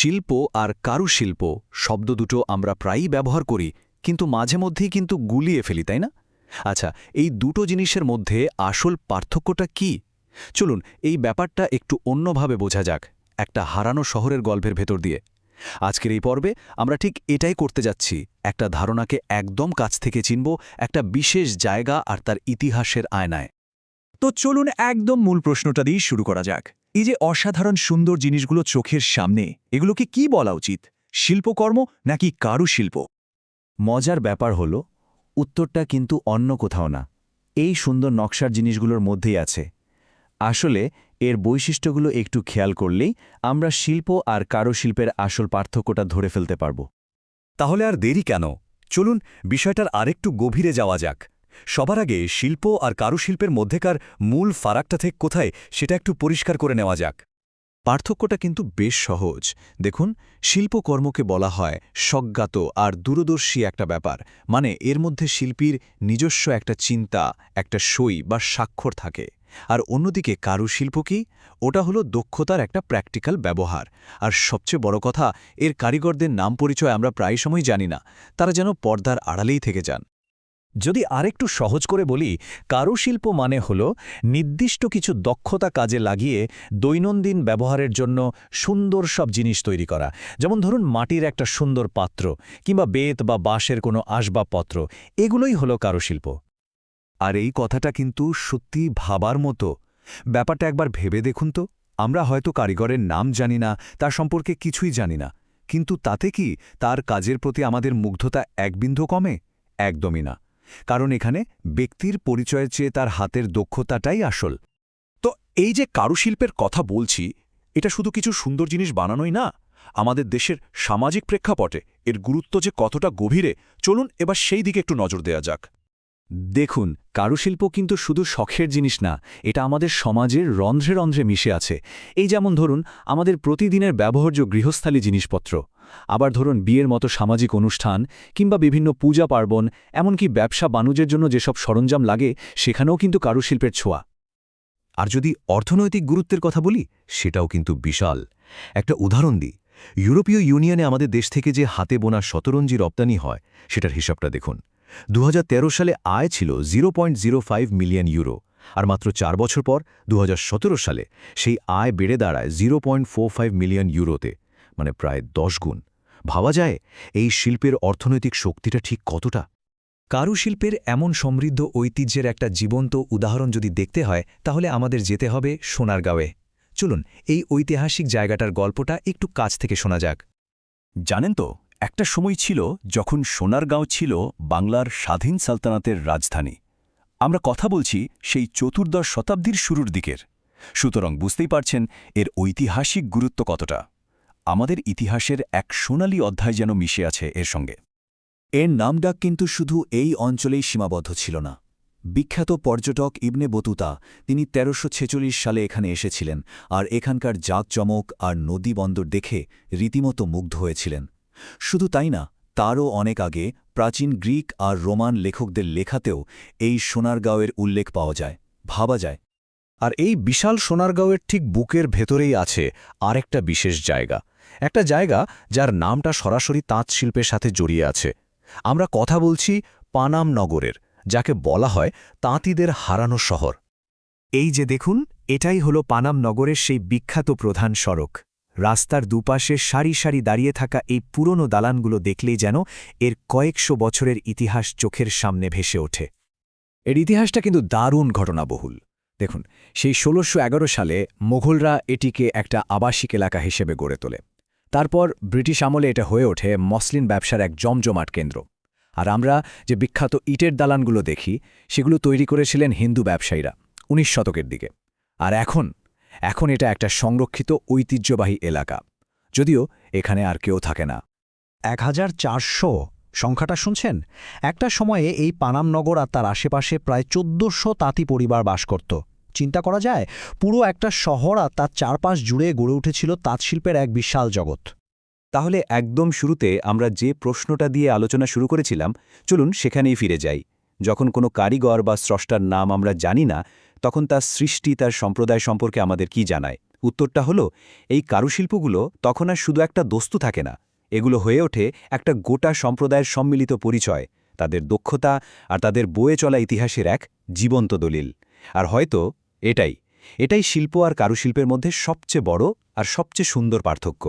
শিল্প আর কারুশিল্প শব্দ দুটো আমরা প্রায়ই ব্যবহার করি, কিন্তু মাঝে মধ্যেই কিন্তু গুলিয়ে ফেলি, তাই না? আচ্ছা এই দুটো জিনিসের মধ্যে আসল পার্থক্যটা কি? চলুন, এই ব্যাপারটা একটু অন্যভাবে বোঝা যাক, একটা হারানো শহরের গল্পের ভেতর দিয়ে। আজকের এই পর্বে আমরা ঠিক এটাই করতে যাচ্ছি, একটা ধারণাকে একদম কাছ থেকে চিনব, একটা বিশেষ জায়গা আর তার ইতিহাসের আয়নায়। তো চলুন একদম মূল প্রশ্নটা দিয়েই শুরু করা যাক। এই যে অসাধারণ সুন্দর জিনিসগুলো চোখের সামনে, এগুলোকে কি বলা উচিত? শিল্পকর্ম নাকি কারুশিল্প? মজার ব্যাপার হল, উত্তরটা কিন্তু অন্য কোথাও না। এই সুন্দর নকশার জিনিসগুলোর মধ্যেই আছে। আসলে এর বৈশিষ্ট্যগুলো একটু খেয়াল করলেই আমরা শিল্প আর কারুশিল্পের আসল পার্থক্যটা ধরে ফেলতে পারব। তাহলে আর দেরি কেন? চলুন বিষয়টার আরেকটু গভীরে যাওয়া যাক। সবার আগে শিল্প আর কারুশিল্পের মধ্যেকার মূল ফারাকটা থেকে কোথায় সেটা একটু পরিষ্কার করে নেওয়া যাক। পার্থক্যটা কিন্তু বেশ সহজ। দেখুন, শিল্পকর্মকে বলা হয় স্বজ্ঞাত আর দূরদর্শী একটা ব্যাপার। মানে এর মধ্যে শিল্পীর নিজস্ব একটা চিন্তা, একটা সই বা স্বাক্ষর থাকে। আর অন্যদিকে কারুশিল্প কি? ওটা হলো দক্ষতার একটা প্র্যাকটিক্যাল ব্যবহার। আর সবচেয়ে বড় কথা, এর কারিগরদের নাম পরিচয় আমরা প্রায় সময় জানি না। তারা যেন পর্দার আড়ালেই থেকে যান। যদি আরেকটু সহজ করে বলি, কারুশিল্প মানে হল নির্দিষ্ট কিছু দক্ষতা কাজে লাগিয়ে দৈনন্দিন ব্যবহারের জন্য সুন্দর সব জিনিস তৈরি করা। যেমন ধরুন মাটির একটা সুন্দর পাত্র কিংবা বেত বা বাঁশের কোনো আসবাবপত্র, এগুলোই হলো কারুশিল্প। আর এই কথাটা কিন্তু সত্যি ভাবার মতো। ব্যাপারটা একবার ভেবে দেখুন তো। আমরা হয়তো কারিগরের নাম জানি না, তার সম্পর্কে কিছুই জানি না। কিন্তু তাতে কি তার কাজের প্রতি আমাদের মুগ্ধতা এক কমে? একদমই না। কারণ এখানে ব্যক্তির পরিচয়ের চেয়ে তার হাতের দক্ষতাটাই আসল। তো এই যে কারুশিল্পের কথা বলছি, এটা শুধু কিছু সুন্দর জিনিস বানানোই না, আমাদের দেশের সামাজিক প্রেক্ষাপটে এর গুরুত্ব যে কতটা গভীরে, চলুন এবার সেই দিকে একটু নজর দেয়া যাক। দেখুন, কারুশিল্প কিন্তু শুধু শখের জিনিস না, এটা আমাদের সমাজের রন্ধ্রে রন্ধ্রে মিশে আছে। এই যেমন ধরুন, আমাদের প্রতিদিনের ব্যবহার্য গৃহস্থালী জিনিসপত্র। আবার ধরুন বিয়ের মতো সামাজিক অনুষ্ঠান কিংবা বিভিন্ন পূজা পার্বণ, এমনকি ব্যবসা বাণিজ্যের জন্য যেসব সরঞ্জাম লাগে, সেখানেও কিন্তু কারুশিল্পের ছোঁয়া। আর যদি অর্থনৈতিক গুরুত্বের কথা বলি, সেটাও কিন্তু বিশাল। একটা উদাহরণ দিই, ইউরোপীয় ইউনিয়নে আমাদের দেশ থেকে যে হাতে বোনা শতরঞ্জি রপ্তানি হয়, সেটার হিসাবটা দেখুন। দু হাজার তেরো সালে আয় ছিল জিরো মিলিয়ন ইউরো, আর মাত্র চার বছর পর দু হাজার সতেরো সালে, সেই আয় বেড়ে দাঁড়ায় জিরো মিলিয়ন ইউরোতে। মানে প্রায় দশ গুণ। ভাবা যায় এই শিল্পের অর্থনৈতিক শক্তিটা ঠিক কতটা? কারুশিল্পের এমন সমৃদ্ধ ঐতিহ্যের একটা জীবন্ত উদাহরণ যদি দেখতে হয়, তাহলে আমাদের যেতে হবে সোনারগাঁওয়ে। চলুন, এই ঐতিহাসিক জায়গাটার গল্পটা একটু কাছ থেকে শোনা যাক। জানেন তো, একটা সময় ছিল যখন সোনারগাঁও ছিল বাংলার স্বাধীন সালতানাতের রাজধানী। আমরা কথা বলছি সেই চতুর্দশ শতাব্দীর শুরুর দিকের। সুতরাং বুঝতেই পারছেন এর ঐতিহাসিক গুরুত্ব কতটা। আমাদের ইতিহাসের এক সোনালী অধ্যায় যেন মিশে আছে এর সঙ্গে। এর নামডাক কিন্তু শুধু এই অঞ্চলেই সীমাবদ্ধ ছিল না। বিখ্যাত পর্যটক ইবনে বতুতা, তিনি তেরোশো সালে এখানে এসেছিলেন আর এখানকার জাঁকজমক আর নদী বন্দর দেখে রীতিমতো মুগ্ধ হয়েছিলেন। শুধু তাই না, তারও অনেক আগে প্রাচীন গ্রিক আর রোমান লেখকদের লেখাতেও এই সোনারগাঁওয়ের উল্লেখ পাওয়া যায়, ভাবা যায়। আর এই বিশাল সোনারগাঁওয়ের ঠিক বুকের ভেতরেই আছে আরেকটা বিশেষ জায়গা একটা জায়গা যার নামটা সরাসরি তাঁত শিল্পের সাথে জড়িয়ে আছে। আমরা কথা বলছি পানাম নগরের, যাকে বলা হয় তাঁতিদের হারানো শহর। এই যে দেখুন, এটাই হলো পানাম নগরের সেই বিখ্যাত প্রধান সড়ক। রাস্তার দুপাশে সারি সারি দাঁড়িয়ে থাকা এই পুরনো দালানগুলো দেখলেই যেন এর কয়েকশো বছরের ইতিহাস চোখের সামনে ভেসে ওঠে। এর ইতিহাসটা কিন্তু দারুণ ঘটনাবহুল। দেখুন, সেই ষোলোশো সালে মোঘলরা এটিকে একটা আবাসিক এলাকা হিসেবে গড়ে তোলে। তারপর ব্রিটিশ আমলে এটা হয়ে ওঠে মসলিন ব্যবসার এক জমজমাট কেন্দ্র। আর আমরা যে বিখ্যাত ইটের দালানগুলো দেখি, সেগুলো তৈরি করেছিলেন হিন্দু ব্যবসায়ীরা উনিশ শতকের দিকে। আর এখন এখন এটা একটা সংরক্ষিত ঐতিহ্যবাহী এলাকা। যদিও এখানে আর কেউ থাকে না। এক হাজার চারশো সংখ্যাটা শুনছেন? একটা সময়ে এই পানামনগর আর তার আশেপাশে প্রায় চোদ্দশো তাঁতি পরিবার বাস করত। চিন্তা করা যায়, পুরো একটা শহর আর তার চারপাশ জুড়ে গড়ে উঠেছিল তাঁতশিল্পের এক বিশাল জগৎ। তাহলে একদম শুরুতে আমরা যে প্রশ্নটা দিয়ে আলোচনা শুরু করেছিলাম, চলুন সেখানেই ফিরে যাই। যখন কোনো কারিগর বা স্রষ্টার নাম আমরা জানি না, তখন তার সৃষ্টি, তার সম্প্রদায় সম্পর্কে আমাদের কি জানায়? উত্তরটা হলো, এই কারুশিল্পগুলো তখন আর শুধু একটা দস্তু থাকে না। এগুলো হয়ে ওঠে একটা গোটা সম্প্রদায়ের সম্মিলিত পরিচয়, তাদের দক্ষতা আর তাদের বয়ে চলা ইতিহাসের এক জীবন্ত দলিল। আর হয়তো এটাই এটাই শিল্প আর কারুশিল্পের মধ্যে সবচেয়ে বড় আর সবচেয়ে সুন্দর পার্থক্য।